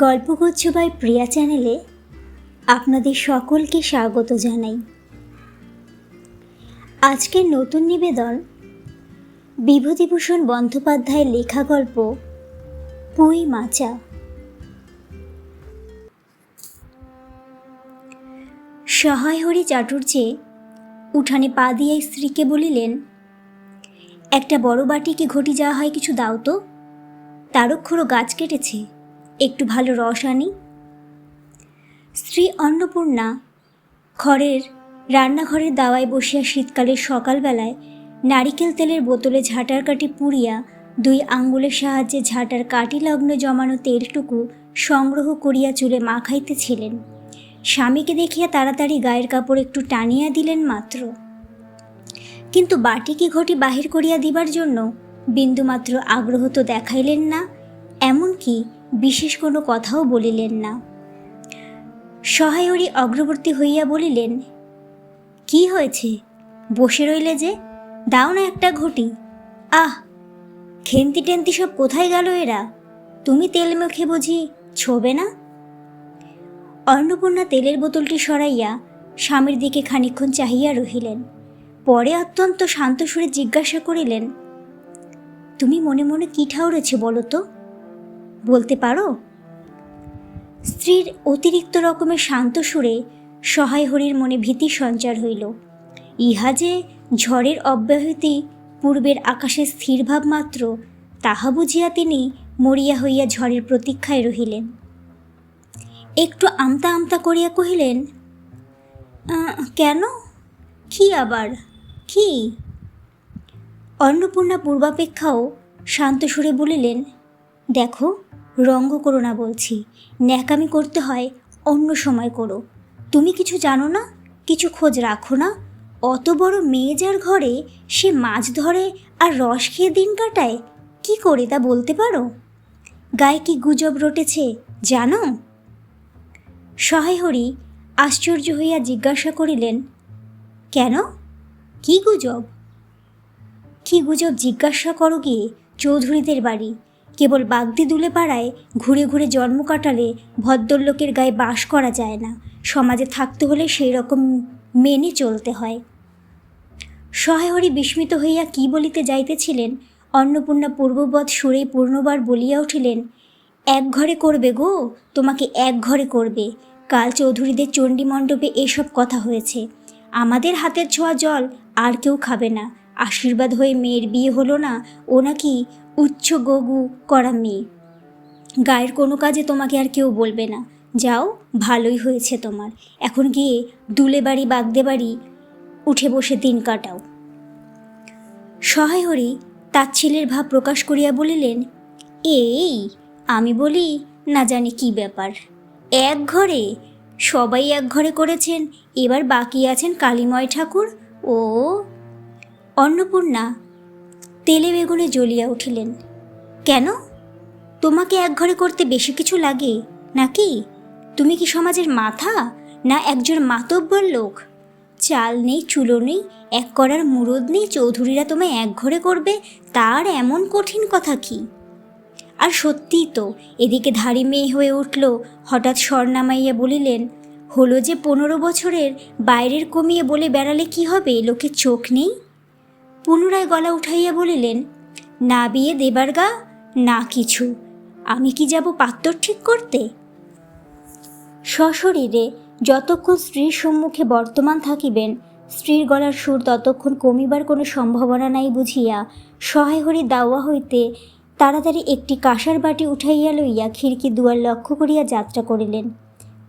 গল্পগুচ্ছ by প্রিয়া চ্যানেলে আপনাদের সকলকে স্বাগত জানাই। আজকের নতুন নিবেদন, বিভূতিভূষণ বন্দ্যোপাধ্যায়ের লেখা গল্প, পুঁই মাচা। সহায় হরি চাটুর্যে উঠানে পা দিয়ে স্ত্রীকে বলিলেন, একটা বড় বাটিকে ঘটি যাওয়া হয় কিছু দাও তো। তারক্ষরও গাছ কেটেছে। একটু ভালো রস আনি। স্ত্রী অন্নপূর্ণা ঘরের রান্নাঘরের দাওয়ায় বসিয়া শীতকালের সকালবেলায় নারিকেল তেলের বোতলে ঝাঁটার কাঠি পুড়িয়া দুই আঙ্গুলের সাহায্যে ঝাঁটার কাটি লগ্ন জমানো তেলটুকু সংগ্রহ করিয়া চুলে মাখাইতেছিলেন। স্বামীকে দেখিয়া তাড়াতাড়ি গায়ের কাপড় একটু টানিয়া দিলেন মাত্র। কিন্তু বাটিকে ঘটি বাহির করিয়া দিবার জন্য বিন্দুমাত্র আগ্রহ তো দেখাইলেন না, এমনকি বিশেষ কোনো কথাও বলিলেন না। সহায়রী অগ্রবর্তী হইয়া বলিলেন, কি হয়েছে? বসে রইলে যে? দাও না একটা ঘটি। আহ, খেন্তি টেন্তি সব কোথায় গেল এরা? তুমি তেল মেখে বুঝি ছোবে না? অন্নপূর্ণা তেলের বোতলটি সরাইয়া স্বামীর দিকে খানিক্ষণ চাহিয়া রহিলেন। পরে অত্যন্ত শান্ত সুরে জিজ্ঞাসা করিলেন, তুমি মনে মনে কি ঠাউরেছে বলো তো? বলতে পারো? স্ত্রীর অতিরিক্ত রকমের শান্ত সুরে সহায় হরির মনে ভীতি সঞ্চার হইল। ইহা যে ঝড়ের অব্যাহতি, পূর্বের আকাশে স্থির ভাব মাত্র, তাহা বুঝিয়া তিনি মরিয়া হইয়া ঝড়ের প্রতীক্ষায় রহিলেন। একটু আমতা আমতা করিয়া কহিলেন কেন? কি আবার? কি? অন্নপূর্ণা পূর্বাপেক্ষাও শান্ত সুরে বলিলেন, দেখো রঙ্গ করো না বলছি। ন্যাকামি করতে হয় অন্য সময় করো। তুমি কিছু জানো না? কিছু খোঁজ রাখো না? অত বড় মেয়ে যার ঘরে সে মাছ ধরে আর রস খেয়ে দিন কাটায়, কি করে তা বলতে পারো? গায়ে কি গুজব রটেছে, জানো? সহায়হরি আশ্চর্য হইয়া জিজ্ঞাসা করিলেন, কেন? কি গুজব? কি গুজব জিজ্ঞাসা করো গিয়ে চৌধুরীদের বাড়ি। কেবল বাগদি দুলে পাড়ায় ঘুরে ঘুরে জন্ম কাটালে ভদ্রলোকের গায়ে বাস করা যায় না। সমাজে থাকতে হলে সেই রকম মেনে চলতে হয়। সহায়হরি বিস্মিত হইয়া কি বলিতে যাইতেছিলেন, অন্নপূর্ণা পূর্ববৎ সুরেই পূর্ণবার বলিয়া উঠিলেন, এক ঘরে করবে গো, তোমাকে এক ঘরে করবে। কাল চৌধুরীদের চণ্ডী মণ্ডপে এসব কথা হয়েছে। আমাদের হাতের ছোঁয়া জল আর কেউ খাবে না। আশীর্বাদ হয়ে মেয়ের বিয়ে হলো না, ও নাকি উচ্চ গগু করা মেয়ে। গায়ের কোনো কাজে তোমাকে আর কেউ বলবে না। যাও, ভালোই হয়েছে তোমার। এখন গিয়ে দুলে বাড়ি বাগদে বাড়ি উঠে বসে দিন কাটাও। সহায়হরি তার ছেলের ভাব প্রকাশ করিয়া বলিলেন, এই, আমি বলি না জানি কি ব্যাপার। এক ঘরে, সবাই এক ঘরে করেছেন, এবার বাকি আছেন কালীময় ঠাকুর। ও অন্নপূর্ণা তেলে বেগুনে জ্বলিয়া উঠিলেন। কেন? তোমাকে এক ঘরে করতে বেশি কিছু লাগে, নাকি? তুমি কি সমাজের মাথা, না একজন মাতব্বর লোক? চাল নেই, চুলো নেই, এক করার মুরদ নেই, চৌধুরীরা তোমায় এক ঘরে করবে, তার এমন কঠিন কথা কি? আর সত্যিই তো, এদিকে ধাড়ি মেয়ে হয়ে উঠল, হঠাৎ স্বর নামাইয়া বলিলেন, হলো যে পনেরো বছরের, বাইরের কমিয়ে বলে বেড়ালে কি হবে, লোকের চোখ নেই? পুনরায় গলা উঠাইয়া বলিলেন, না বিয়ে দেবার গা, না কিছু। আমি কি যাব পাত্তর ঠিক করতে? সশরীরে যতক্ষণ স্ত্রীর সম্মুখে বর্তমান থাকিবেন, স্ত্রীর গলার সুর ততক্ষণ কমিবার কোনো সম্ভাবনা নাই বুঝিয়া সহায় হরি দাওয়া হইতে তাড়াতাড়ি একটি কাঁসার বাটি উঠাইয়া লইয়া খিড়কি দুয়ার লক্ষ্য করিয়া যাত্রা করিলেন।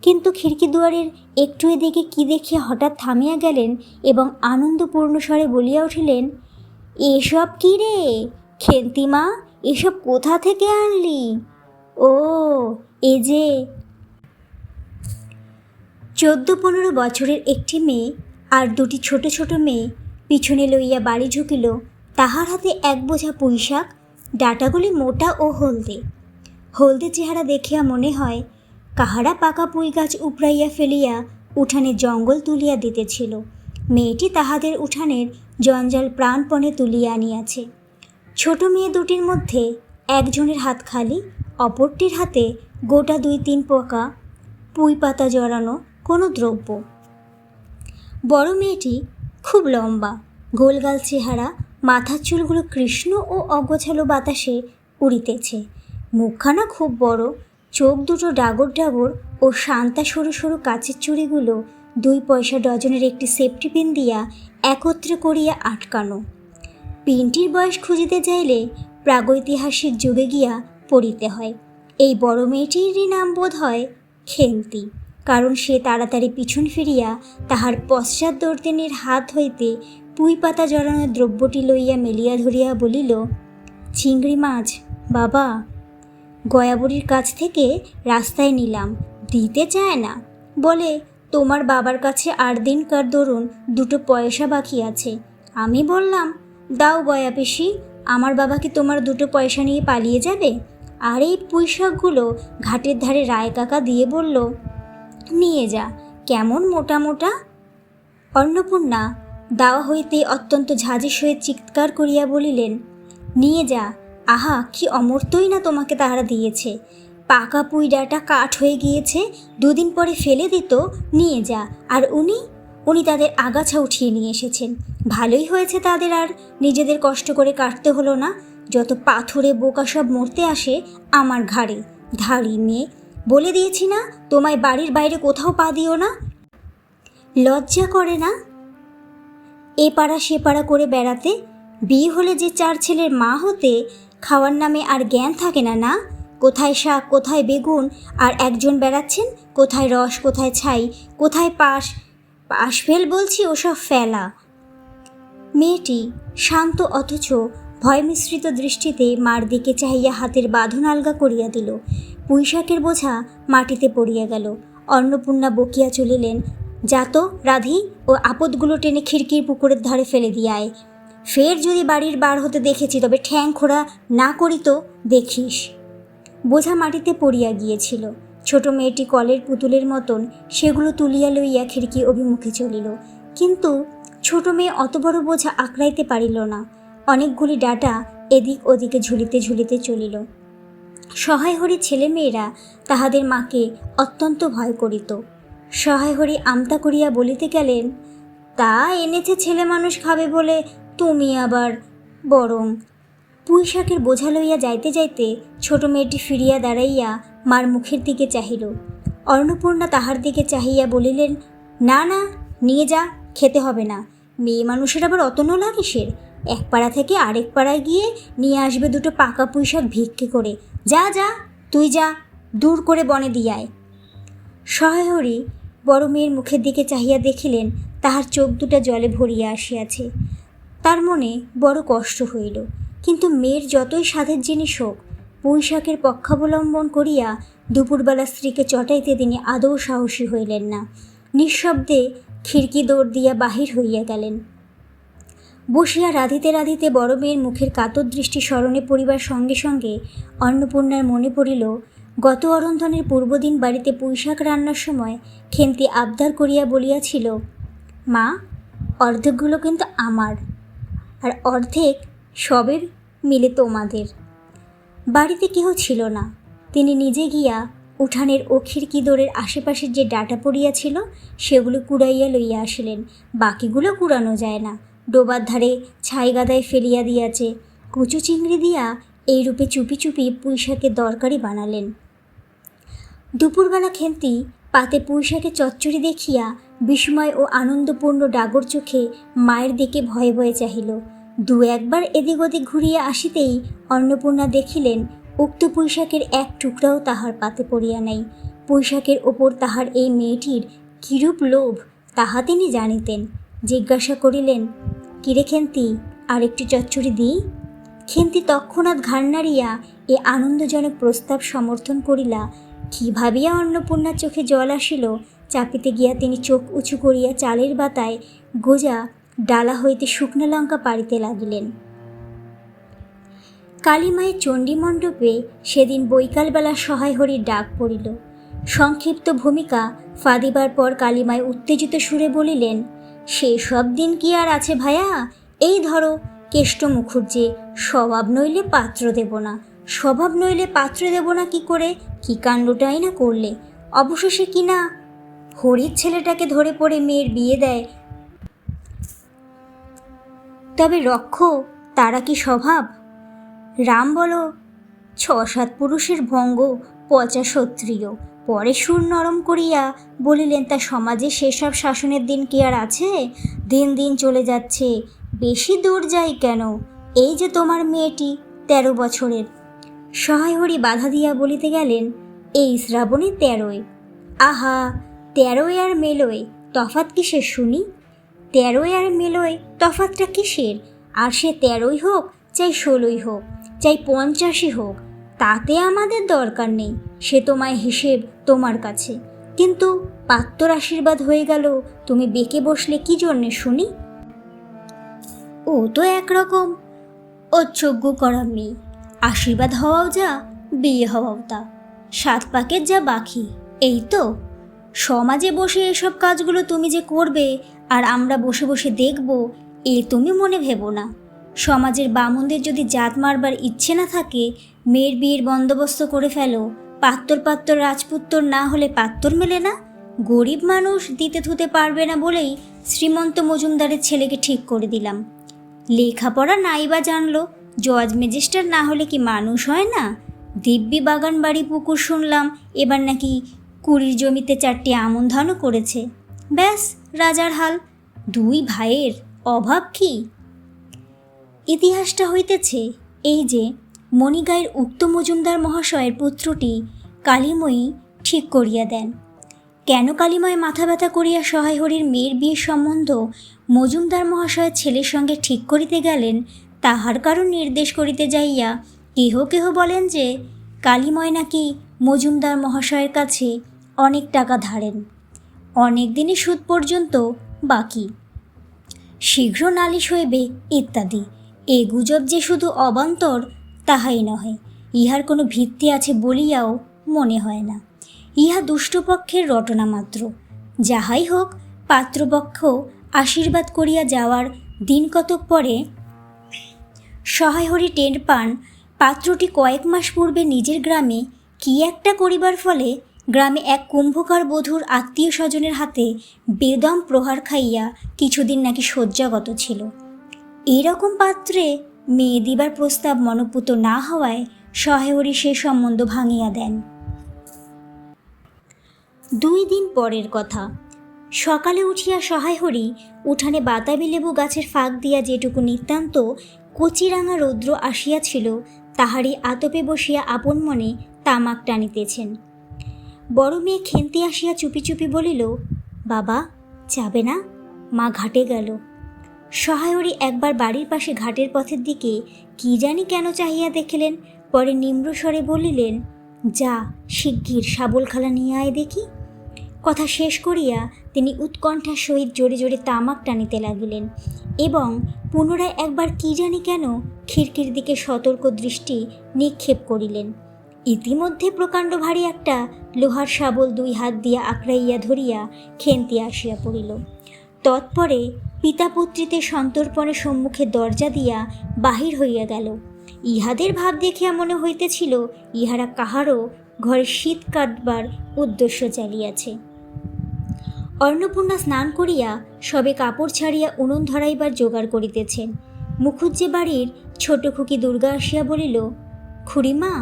কিন্তু খিড়কি দুয়ারের একটু এদিকে কি দেখিয়া হঠাৎ থামিয়া গেলেন এবং আনন্দপূর্ণ স্বরে বলিয়া উঠিলেন এসব কি রে? খেন্তিমা এসব কোথা থেকে আনলি? ও, এ যে। চোদ্দ পনেরো বছরের একটি মেয়ে আর দুটি ছোট ছোট মেয়ে পিছনে লইয়া বাড়ি ঢুকিল, তাহার হাতে এক বোঝা পুঁইশাক, ডাটাগুলি মোটা ও হলদে। হলদে চেহারা দেখিয়া মনে হয়, কাহারা পাকা পুঁই গাছ উপড়াইয়া ফেলিয়া উঠানে জঙ্গল তুলিয়া দিতেছিল। মেয়েটি তাহাদের উঠানের জঞ্জাল প্রাণপণে তুলিয়া আনিয়াছে। ছোট মেয়ে দুটির মধ্যে একজনের হাত খালি, অপরটির হাতে গোটা দুই তিন পোকা, পুঁই পাতা জড়ানো কোনো দ্রব্য। বড় মেয়েটি খুব লম্বা, গোলগাল চেহারা, মাথার চুলগুলো কৃষ্ণ ও অগোছালো বাতাসে উড়িতেছে। মুখখানা খুব বড়, চোখ দুটো ডাগর ডাগর ও শান্তা সরু সরু কাচের চুড়িগুলো দুই পয়সা ডজনের একটি সেফটি পিন দিয়া একত্রে করিয়া আটকানো। পিনটির বয়স খুঁজিতে চাইলে প্রাগৈতিহাসিক যুগে গিয়া পড়িতে হয়। এই বড় মেয়েটিরই নাম বোধ হয় খেন্তি, কারণ সে তাড়াতাড়ি পিছন ফিরিয়া তাহার পশ্চাৎদর্দিনীর হাত হইতে পুঁই পাতা জড়ানো দ্রব্যটি লইয়া মেলিয়া ধরিয়া বলিল, চিংড়ি মাছ, বাবা। গয়াবুড়ির কাছ থেকে রাস্তায় নিলাম, দিতে চায় না। বলে তোমার বাবার কাছে আট দিনকার দরুন দুটো পয়সা বাকি আছে। আমি বললাম, দাও গয়া পিসি, আমার বাবা কি তোমার দুটো পয়সা নিয়ে পালিয়ে যাবে? আর এই পুঁইশাকগুলো ঘাটের ধারে রায় কাকা দিয়ে বলল, নিয়ে যা, কেমন মোটা মোটা? অন্নপূর্ণা দাওয়া হইতে অত্যন্ত ঝাঁঝের সহিত চিৎকার করিয়া বলিলেন, নিয়ে যা, আহা, কি অমর্তই না তোমাকে তাহারা দিয়েছে। পাকা পুই ডাটা কাঠ হয়ে গিয়েছে, দুদিন পরে ফেলে দিত, নিয়ে যা। আর উনি উনি তাদের আগাছা উঠিয়ে নিয়ে এসেছেন। ভালোই হয়েছে তাদের আর, নিজেদের কষ্ট করে কাটতে হলো না। যত পাথরে বোকা সব মরতে আসে, আমার ঘাড়ে। ধাড়ি মেয়ে বলে দিয়েছি না, তোমায় বাড়ির বাইরে কোথাও পা দিও না। লজ্জা করে না? এ পাড়া সে পাড়া করে বেড়াতে। বিয়ে হলে যে চার ছেলের মা হতে, খাওয়ার নামে আর জ্ঞান থাকে না না? কোথায় শাক, কোথায় বেগুন, আর একজন বেড়াচ্ছেন, কোথায় রস, কোথায় ছাই, কোথায় পাশ পাশ ফেল বলছি ওসব ফেলা। মেয়েটি শান্ত অথচ ভয় মিশ্রিত দৃষ্টিতে মার দিকে চাহিয়া হাতের বাঁধন আলগা করিয়া দিল। পুঁইশাকের বোঝা মাটিতে পড়িয়া গেল। অন্নপূর্ণা বকিয়া চলিলেন যাত রাধি, ও আপদগুলো টেনে খিড়কির পুকুরের ধারে ফেলে দিয়ায় ফের যদি বাড়ির বার হতে দেখেছি, তবে ঠ্যাং খোড়া না করি তো, দেখিস। বোঝা মাটিতে পড়িয়া গিয়েছিল। ছোট মেয়েটি কলের পুতুলের মতন সেগুলো তুলিয়া লইয়া খিড়কি অভিমুখে চলিল। কিন্তু ছোট মেয়ে অত বড় বোঝা আঁকড়াইতে পারিল না। অনেকগুলি ডাটা এদিক ওদিকে ঝুলিতে ঝুলিতে চলিল। সহায় হরি ছেলেমেয়েরা তাহাদের মাকে অত্যন্ত ভয় করিত। সহায় হরি আমতা করিয়া বলিতে গেলেন, তা এনেছে ছেলে মানুষ খাবে বলে, তুমি আবার বরং পুঁই শাকের বোঝা লইয়া যাইতে যাইতে ছোট মেয়েটি ফিরিয়া দাঁড়াইয়া মার মুখের দিকে চাহিল। অন্নপূর্ণা তাহার দিকে চাহিয়া বলিলেন, না না, নিয়ে যা, খেতে হবে না। মেয়ে মানুষের আবার অত নোলা কিসের এক পাড়া থেকে আরেক পাড়ায় গিয়ে নিয়ে আসবে দুটো পাকা পুঁইশাক ভিক্ষে করে। যা যা, তুই যা, দূর করে বনে দিয়ায় সহায়রী বড় মেয়ের মুখের দিকে চাহিয়া দেখিলেন, তাহার চোখ দুটা জলে ভরিয়া আসিয়াছে। তার মনে বড় কষ্ট হইল। কিন্তু মেয়ের যতই সাধের জিনিস হোক, পুঁইশাকের পক্ষাবলম্বন করিয়া দুপুরবেলা স্ত্রীকে চটাইতে তিনি আদৌ সাহসী হইলেন না। নিঃশব্দে খিড়কি দৌড় দিয়া বাহির হইয়া গেলেন। বসিয়া রাধিতে রাধিতে বড় মেয়ের মুখের কাতর দৃষ্টি স্মরণে পড়িবার সঙ্গে সঙ্গে অন্নপূর্ণার মনে পড়িল, গত অরন্ধনের পূর্বদিন বাড়িতে পুঁইশাক রান্নার সময় খেন্তি আবদার করিয়া বলিয়াছিল, মা, অর্ধেকগুলো কিন্তু আমার, আর অর্ধেক সবের মিলে তোমাদের। বাড়িতে কেহ ছিল না। তিনি নিজে গিয়া উঠানের ও খিড়কি দোরের আশেপাশের যে ডাটা পড়িয়াছিল সেগুলো কুড়াইয়া লইয়া আসিলেন। বাকিগুলো কুড়ানো যায় না। ডোবার ধারে ছাই গাদায় ফেলিয়া দিয়াছে। কুচু চিংড়ি দিয়া এইরূপে চুপি চুপি পুঁইশাকে দরকারি বানালেন। দুপুরবেলা খেন্তি পাতে পুঁইশাকে চচ্চড়ি দেখিয়া বিস্ময় ও আনন্দপূর্ণ ডাগর চোখে মায়ের দিকে ভয়ে ভয়ে চাহিল। দু একবার এদিক ওদিক ঘুরিয়া আসিতেই অন্নপূর্ণা দেখিলেন, উক্ত পুঁইশাকের এক টুকরাও তাহার পাতে পড়িয়া নাই। পুঁইশাকের ওপর তাহার এই মেয়েটির কিরূপ লোভ, তাহা তিনি জানিতেন। জিজ্ঞাসা করিলেন, কিরে খেন্তি আর একটু চচ্চড়ি দিই? খেন্তি তৎক্ষণাৎ ঘাড় নাড়িয়া এ আনন্দজনক প্রস্তাব সমর্থন করিলা। কি ভাবিয়া অন্নপূর্ণার চোখে জল আসিল, চাপিতে গিয়া তিনি চোখ উঁচু করিয়া চালের বাতায় গোজা ডালা হইতে শুকনো লঙ্কা পাড়িতে লাগিলেন। কালীমায়ের চণ্ডীমণ্ডপে সেদিন বৈকালবেলা সহায় হরির ডাক পড়িল। সংক্ষিপ্ত ভূমিকা ফাদিবার পর কালীমায় উত্তেজিত সুরে বলিলেন সেসব দিন কি আর আছে ভায়া? এই ধরো, কেষ্ট মুখুজ্জে স্বভাব নইলে পাত্র দেব না। স্বভাব নইলে পাত্র দেব না কি করে? কি কাণ্ডটাই না করলে? অবশেষে কি না? হরির ছেলেটাকে ধরে পড়ে মেয়ের বিয়ে দেয় তবে রক্ষ, তারা কি স্বভাব? রাম বলো ছ সাত পুরুষের ভঙ্গ, পচা ক্ষত্রিয় পরে সুর নরম করিয়া বলিলেন, তা সমাজে সেসব শাসনের দিন কি আর আছে? দিন দিন চলে যাচ্ছে। বেশি দূর যাই কেন? এই যে তোমার মেয়েটি, তেরো বছরের। সহায় হরি বাধা দিয়া বলিতে গেলেন, এই শ্রাবণে তেরোয়। আহা, তেরোয় আর মেলোয়। তফাত কিসের শুনি? তেরোয় আর মেলোয় তফাতটা কিসের? আর সে তেরোই হোক, চাই ষোলোই হোক, চাই পঞ্চাশই হোক, তাতে আমাদের দরকার নেই, সে তোমায় হিসেব তোমার কাছে। কিন্তু পাত্তর আশীর্বাদ হয়ে গেল, তুমি বেঁকে বসলে কি জন্যে শুনি? ও তো একরকম অযোগ্য করা মেয়ে। আশীর্বাদ হওয়াও যা, বিয়ে হওয়াও তা। সাত পাকের যা বাকি, এই তো। সমাজে বসে এসব কাজগুলো তুমি যে করবে আর আমরা বসে বসে দেখব, এ তুমি মনে ভেবো না। সমাজের বামুনদের যদি জাত মারবার ইচ্ছে না থাকে, মেয়ের বিয়ের বন্দোবস্ত করে ফেলো। পাত্তর পাত্তর রাজপুত্তর না হলে পাত্তর মেলে না। গরিব মানুষ দিতে থুতে পারবে না বলেই শ্রীমন্ত মজুমদারের ছেলেকে ঠিক করে দিলাম। লেখাপড়া নাই বা জানলো, জজ ম্যাজিস্ট্রেট না হলে কি মানুষ হয় না? দিব্যি বাগান বাড়ি পুকুর শুনলাম, এবার নাকি কুড়ির জমিতে চারটি আমন ধানও করেছে। ব্যাস রাজার হাল। দুই ভাইয়ের অভাব কি? ইতিহাসটা হইতেছে এই যে, মণিগায়ের উক্ত মজুমদার মহাশয়ের পুত্রটি কালীময়ী ঠিক করিয়া দেন। কেন কালীময় মাথা ব্যথা করিয়া সহায় হরির মেয়ের বিয়ের সম্বন্ধ মজুমদার মহাশয়ের ছেলের সঙ্গে ঠিক করিতে গেলেন, তাহার কারণ নির্দেশ করিতে যাইয়া কেহ কেহ বলেন যে, কালীময় নাকি মজুমদার মহাশয়ের কাছে অনেক টাকা ধারেন। অনেক দিনই সুদ পর্যন্ত বাকি। শীঘ্র নালিশ হইবে ইত্যাদি। এ গুজব যে শুধু অবান্তর, তাহাই নহে, ইহার কোনো ভিত্তি আছে বলিয়াও মনে হয় না। ইহা দুষ্টপক্ষের রটনা মাত্র। যাহাই হোক, পাত্রপক্ষ আশীর্বাদ করিয়া যাওয়ার দিন কতক পরে সহায় হরি টের পান, পাত্রটি কয়েক মাস পূর্বে নিজের গ্রামে কি একটা করিবার ফলে গ্রামে এক কুম্ভকার বধূর আত্মীয় স্বজনের হাতে বেদম প্রহার খাইয়া কিছুদিন নাকি শয্যাগত ছিল। এরকম পাত্রে মেয়ে দিবার প্রস্তাব মনোপুত না হওয়ায় সহায়রি সে সম্বন্ধ ভাঙিয়া দেন। দুই দিন পরের কথা। সকালে উঠিয়া সহায় হরি উঠানে বাতাবি লেবু গাছের ফাঁক দিয়া যেটুকু নিতান্ত কচিরাঙা রৌদ্র আসিয়াছিল, তাহারই আতপে বসিয়া আপন মনে তামাক টানিতেছেন। বড় মেয়ে খেন্তি আসিয়া চুপি চুপি বলিল, বাবা, যাবে না? মা ঘাটে গেল। সহায়রী একবার বাড়ির পাশে ঘাটের পথের দিকে কি জানি কেন চাহিয়া দেখিলেন, পরে নিম্রস্বরে বলিলেন, যা, শিগগির শাবলখালা নিয়ে আয় দেখি। কথা শেষ করিয়া তিনি উৎকণ্ঠার সহিত জোরে জোরে তামাক টানিতে লাগিলেন এবং পুনরায় একবার কি জানি কেন খিড়কির দিকে সতর্ক দৃষ্টি নিক্ষেপ করিলেন। ইতিমধ্যে প্রকাণ্ড ভারী একটা লোহার শাবল দুই হাত দিয়া আঁকড়াইয়া ধরিয়া খেন্তি আসিয়া পড়িল। তৎপরে পিতাপুত্রীতে সন্তর্পণে সম্মুখে দরজা দিয়া বাহির হইয়া গেল। ইহাদের ভাব দেখিয়া মনে হইতেছিল, ইহারা কাহারও ঘরে শীত কাটবার উদ্দেশ্য চালিয়াছে। অন্নপূর্ণা স্নান করিয়া সবে কাপড় ছাড়িয়া উনুন ধরাইবার জোগাড় করিতেছেন মুখুজ্জে বাড়ির ছোট খুকি দুর্গা আসিয়া বলিল, খুড়িমা,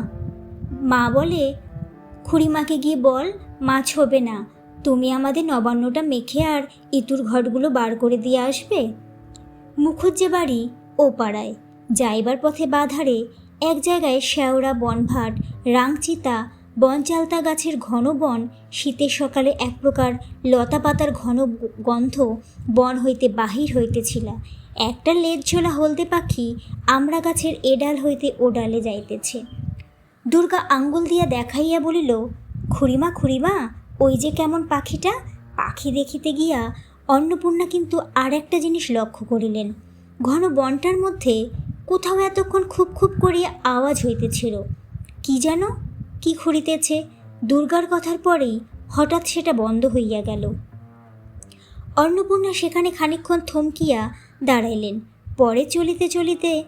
মা বলে খুড়িমাকে গিয়ে বল, মাছ হবে না। তুমি আমাদের নবান্নটা মেখে আর ইতুর ঘটগুলো বার করে দিয়ে আসবে? মুখুজ্জে বাড়ি, ও পাড়ায়। যাইবার পথে বাধারে এক জায়গায় শ্যাওড়া বনভাট, রাংচিতা, বনচালতা গাছের ঘন বন, শীতের সকালে এক প্রকার লতা পাতার ঘন গন্ধ বন হইতে বাহির হইতেছিল। একটা লেজ ঝোলা হলদে পাখি আমড়া গাছের এডাল হইতে ও ডালে যাইতেছে। দুর্গা আঙ্গুল দিয়া দেখাইয়া বলিল, খুড়িমা খুড়িমা, ওই যে কেমন পাখিটা? পাখি দেখিতে গিয়া অন্নপূর্ণা কিন্তু আর একটা জিনিস লক্ষ্য করিলেন। ঘন বনটার মধ্যে কোথাও এতক্ষণ খুব খুব করিয়া আওয়াজ হইতেছিল। কি যেন কি খুঁড়িতেছে? দুর্গার কথার পরেই হঠাৎ সেটা বন্ধ হইয়া গেল। অন্নপূর্ণা সেখানে খানিকক্ষণ থমকিয়া দাঁড়াইলেন। পরে চলিতে চলিতে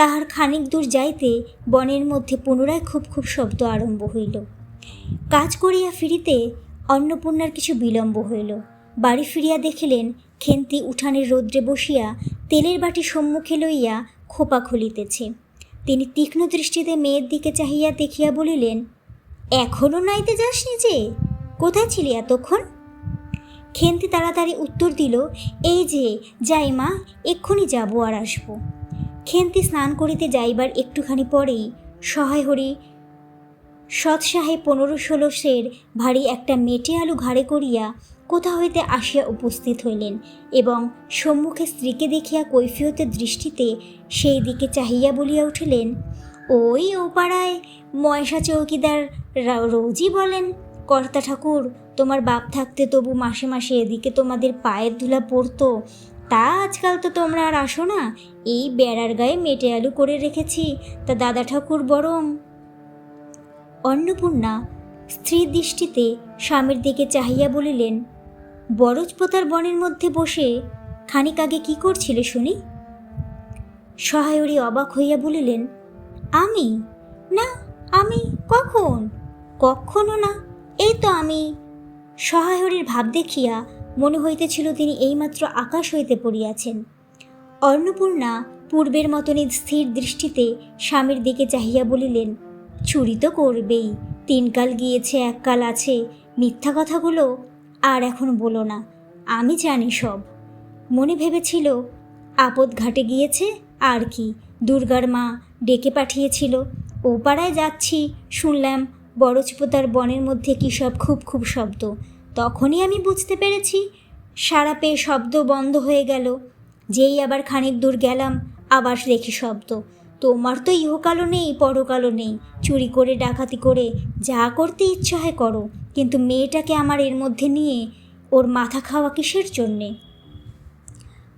তাহার খানিক দূর যাইতে বনের মধ্যে পুনরায় খুব খুব শব্দ আরম্ভ হইল। কাজ করিয়া ফিরিতে অন্নপূর্ণার কিছু বিলম্ব হইল। বাড়ি ফিরিয়া দেখিলেন খেন্তি উঠানের রৌদ্রে বসিয়া তেলের বাটি সম্মুখে লইয়া খোপা খুলিতেছে। তিনি তীক্ষ্ণ দৃষ্টিতে মেয়ের দিকে চাহিয়া দেখিয়া বলিলেন এখনও নাইতে যাসনি যে? কোথায় ছিলি এতক্ষণ? খেন্তি তাড়াতাড়ি উত্তর দিল, এই যে, যাই মা, এক্ষুনি যাব আর আসব। খেন্তি স্নান করিতে যাইবার একটুখানি পরেই সহায় হরি সৎ সাহেব পনেরো ষোলো সের ভারী একটা মেটে আলু ঘাড়ে করিয়া কোথা হইতে আসিয়া উপস্থিত হইলেন এবং সম্মুখে স্ত্রীকে দেখিয়া কৈফিয়তের দৃষ্টিতে সেই দিকে চাহিয়া বলিয়া উঠিলেন, ওই ও পাড়ায় ময়সা চৌকিদার রোজই বলেন, কর্তা ঠাকুর, তোমার বাপ থাকতে তবু মাসে মাসে এদিকে তোমাদের পায়ের ধুলা পড়তো তা আজকাল তো তোমরা আর আসো না। এই বেড়ার গায়ে মেটে আলু করে রেখেছি, তা দাদা ঠাকুর বরং। অন্নপূর্ণা স্ত্রীর দৃষ্টিতে স্বামীর দিকে চাহিয়া বলিলেন বরজপোতার বনের মধ্যে বসে খানিক আগে কি করছিলে শুনি? সহায়রী অবাক হইয়া বলিলেন, আমি? না, আমি কখন? কখনো না, এই তো আমি। সহায়রীর ভাব দেখিয়া মনে হইতেছিল তিনি এইমাত্র আকাশ হইতে পড়িয়াছেন। অন্নপূর্ণা পূর্বের মতনই স্থির দৃষ্টিতে স্বামীর দিকে চাহিয়া বলিলেন, চুরি তো করবেই তিনকাল গিয়েছে এককাল আছে, মিথ্যা কথাগুলো আর এখন বলো না, আমি জানি সব। মনে ভেবেছিল, আপদ ঘাটে গিয়েছে, আর কি, দুর্গার মা ডেকে পাঠিয়েছিল, ও পাড়ায় যাচ্ছি, শুনলাম বড়চপোতার বনের মধ্যে কী সব খুব খুব শব্দ। তখনই আমি বুঝতে পেরেছি সারা পেয়ে শব্দ বন্ধ হয়ে গেল। যেই আবার খানিক দূর গেলাম, আবার দেখি শব্দ। তোমার তো ইহকালও নেই, পরকালও নেই। চুরি করে, ডাকাতি করে, যা করতে ইচ্ছা হয় করো। কিন্তু মেয়েটাকে আমার এর মধ্যে নিয়ে ওর মাথা খাওয়া কিসের জন্যে?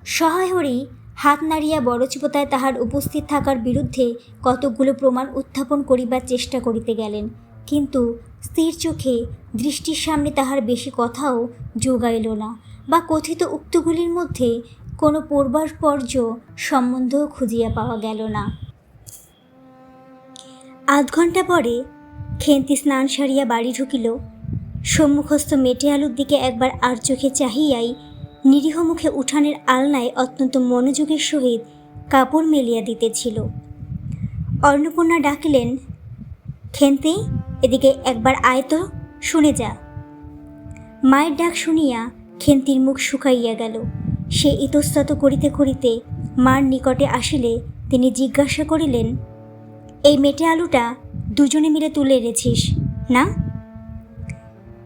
সহায় হরি হাত নাড়িয়া বড়চিপতায় তাহার উপস্থিত থাকার বিরুদ্ধে কতকগুলো প্রমাণ উত্থাপন করিবার চেষ্টা করিতে গেলেন। কিন্তু স্থির চোখে দৃষ্টির সামনে তাহার বেশি কথাও যোগাইল না, বা কথিত উক্তগুলির মধ্যে কোনো পূর্বাপর্য সম্বন্ধও খুঁজিয়া পাওয়া গেল না। আধ ঘণ্টা পরে খেন্তি স্নান সারিয়া বাড়ি ঢুকিল। সম্মুখস্থ মেটে আলুর দিকে একবার আর চোখে চাহিয়াই নিরীহ মুখে উঠানের আলনায় অত্যন্ত মনোযোগের সহিত কাপড় মেলিয়া দিতেছিল। অন্নপূর্ণা ডাকিলেন, খেন্তি এদিকে একবার আয় তো, শুনে যা। মায়ের ডাক শুনিয়া খেন্তির মুখ শুকাইয়া গেল। সে ইতস্তত করিতে করিতে মার নিকটে আসিলে তিনি জিজ্ঞাসা করিলেন, এই মেটে আলুটা দুজনে মিলে তুলে এনেছিস, না?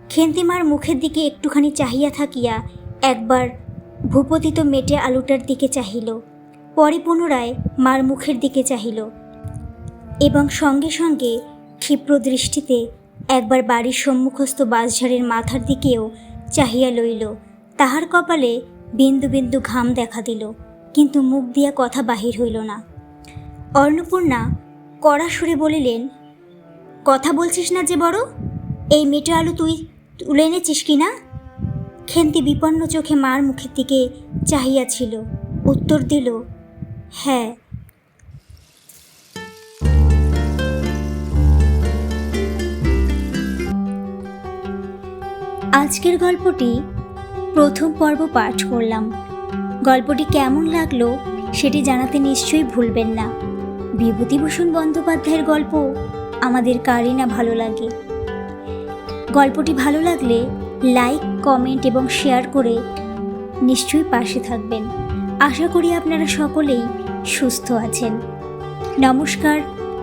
খেন্তিমার মুখের দিকে একটুখানি চাহিয়া থাকিয়া একবার ভূপতিত মেটে আলুটার দিকে চাহিল। পরে পুনরায় মার মুখের দিকে চাহিল এবং সঙ্গে সঙ্গে ক্ষিপ্র দৃষ্টিতে একবার বাড়ির সম্মুখস্থ বাঁশঝাড়ের মাথার দিকেও চাহিয়া লইল। তাহার কপালে বিন্দু বিন্দু ঘাম দেখা দিল, কিন্তু মুখ দিয়া কথা বাহির হইল না। অন্নপূর্ণা কড়া সুরে বলিলেন, কথা বলছিস না যে বড়? এই মেটে আলু তুই তুলে এনেছিস কি না? খেন্তি বিপন্ন চোখে মার মুখের দিকে চাহিয়াছিল, উত্তর দিল হ্যাঁ। আজকের গল্পটি প্রথম পর্ব পাঠ করলাম। গল্পটি কেমন লাগল সেটি জানাতে নিশ্চয়ই ভুলবেন না। বিভূতিভূষণ বন্দ্যোপাধ্যায়ের গল্প আমাদের কারই না ভালো লাগে। গল্পটি ভালো লাগলে লাইক, কমেন্ট এবং শেয়ার করে নিশ্চয়ই পাশে থাকবেন। আশা করি আপনারা সকলেই সুস্থ আছেন। নমস্কার,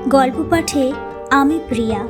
গল্প পাঠে আমি প্রিয়া।